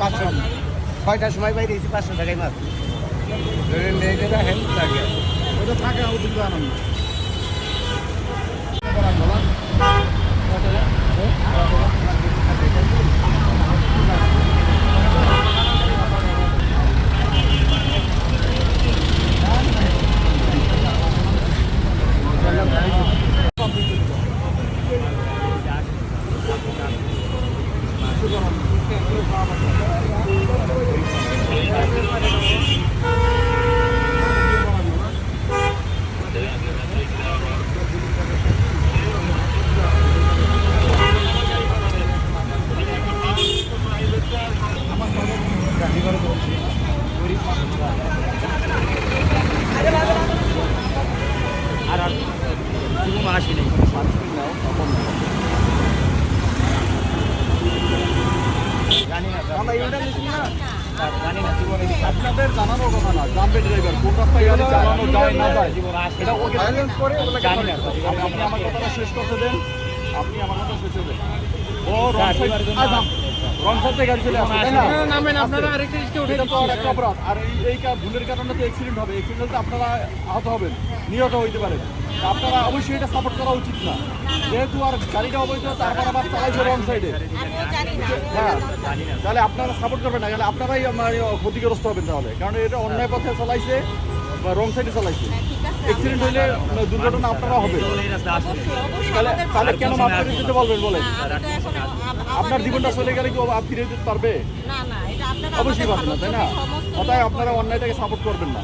পাঁচশো ছয়টার সময় বাইরে এসেছি পাঁচশো টাকায় মাছ এটা হেল্প লাগে। ওটা থাকে ওদিন আর আর মাসই নেই। আপনাদের কথা না জানবে ড্রাইভার কোন রাস্তায় গাড়ি চালানো যায় না যায় এটা ওকে ব্যালেন্স করে জানি না, আপনি আমার কথাটা শেষ করতে দেন আপনি আমার কথা শেষ করে দেন ও রং গাড়ি চলে নামেন আপনারা আরেকটা রিস্কে উঠে তো একটা অপরাধ। আর এই এই ভুলের কারণে তো অ্যাক্সিডেন্ট হবে। অ্যাক্সিডেন্ট হলে আপনারা আহত হবেন নিহত হইতে পারেন। আপনারা অবশ্যই এটা সাপোর্ট করা উচিত না। যেহেতু আর গাড়িটা অবৈধ তারপর আবার চালাইছে রং সাইডে হ্যাঁ তাহলে আপনারা সাপোর্ট করবেন না। তাহলে আপনারাই মানে ক্ষতিগ্রস্ত হবেন তাহলে। কারণ এটা অন্যায় পথে চালাইছে। বা রং সাইডে চালাইছে অ্যাক্সিডেন্ট হইলে মানে দুর্ঘটনা আপনারা হবে তাহলে তাহলে কেন মাফ করে দিতে বলবেন বলেন আপনার জীবনটা চলে গেলে কি ও আপ ফিরে দিতে পারবে না না অবশ্যই পারবেন না তাই না অতএব আপনারা অন্যায়টাকে সাপোর্ট করবেন না